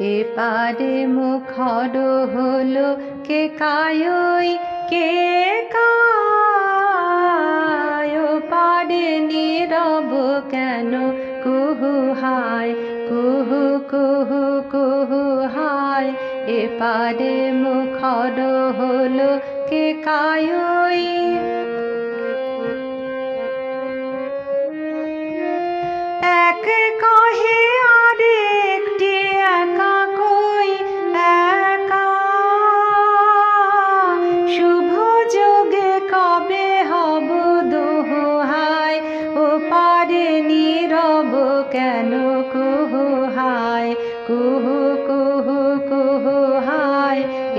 এপারে মুখর হলো, কে কায়ই, কে কায়? পারে নীরব কেন? কুহু হায়, কুহু কুহু কুহু হায়। এপারে মুখর হলো, কে কায়ই?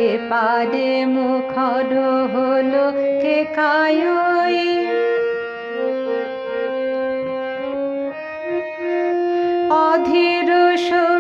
হায় এ পারে মুখর হলো কে কায়ই। অধীর সমীর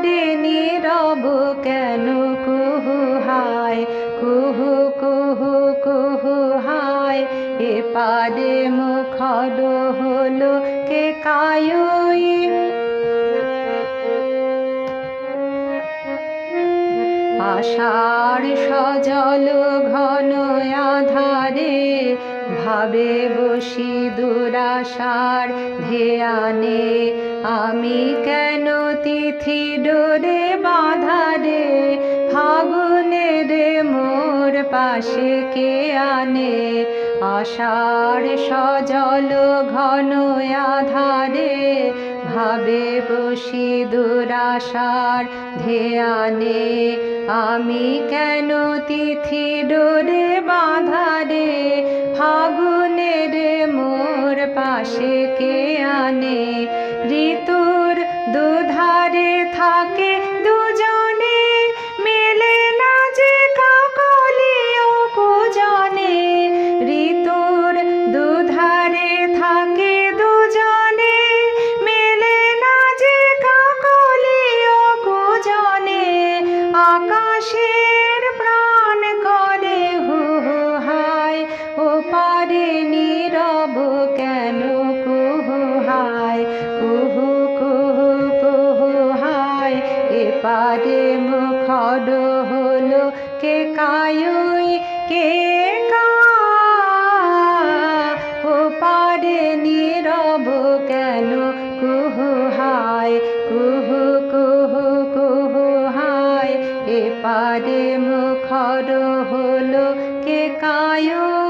পারে নীরব কেন? কুহু হায়, কুহু কুহু কুহু হায়। এ পারে মুখর হলো কে কায়ই? আষাঢ় সজল ঘন আধারে ভাবে বসি দুরাশার ধ্যানে আমি কেন তিথি ডোরে বাধারে ফাগুনের মোর পাশে কে আনে? আষাঢ় সজল ঘন আধারে, ভাবে বসি দুরাশার ধ্যানে আমি কেন তিথি ডোরে বাধারে মোর কে আনে? ঋতুর দুধারে থাকে দুজনে। মেলে না যে কাকলি ও কুজনে। ঋতুর দুধারে থাকে দুজনে। মেলে না যে কাকলি ও কুজনে। ও পারে নীরব কে কায়ুই, কে ও পারে নীরব কেন? কুহু হায়, কুহু কুহু কুহু হায়। এ পারে মুখর হলো কে কায়ই?